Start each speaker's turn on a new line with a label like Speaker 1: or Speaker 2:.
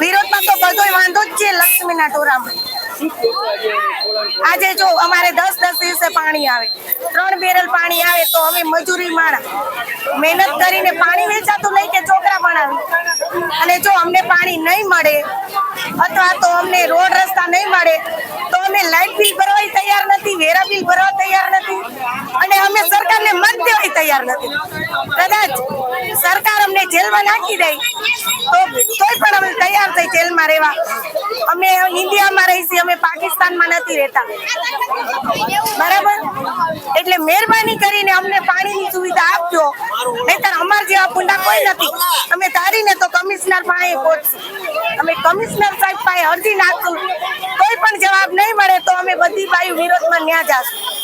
Speaker 1: વિરોધમાં તો બધો વાંધો જ છે લક્ષ્મીના ટોરામાં આજે જો અમારે દસ દસ દિવસે પાણી આવે, ત્રણ બેરલ પાણી આવે તો અમે મજૂરી માણા મહેનત કરીને પાણી વેચાતું નહીં કે ચોકરા બનાવી. અને જો અમને પાણી નહીં મળે, અથવા તો અમને રોડ રસ્તા નહીં મળે, તો અમે લાઇટ બિલ ભરવા તૈયાર નથી વેરા બિલ ભરવા તૈયાર નથી અને અમે સરકારને મત દેવા તૈયાર નથી કદાચ સરકાર અમને જેલમાં નાખી દે, તો તોય પણ અમે તૈયાર થઈ જેલમાં રહેવા. અમે ઇન્ડિયામાં રહીશું, અમે પાકિસ્તાનમાં નથી રહેતા. બરાબર? એટલે મહેરબાની કરીને અમને પાણીની સુવિધા આપજો. નહીતર અમારા જેવા પુંડા કોઈ નથી. અમે ધારીને તો કમિશનર પાસે પહોંચશું. અમે કમિશનર સાહેબ પાસે અરજી નાખશું. કોઈ પણ જવાબ નહીં મળે તો અમે બધી બાયુ વિરોધમાં ન્યા જાશું.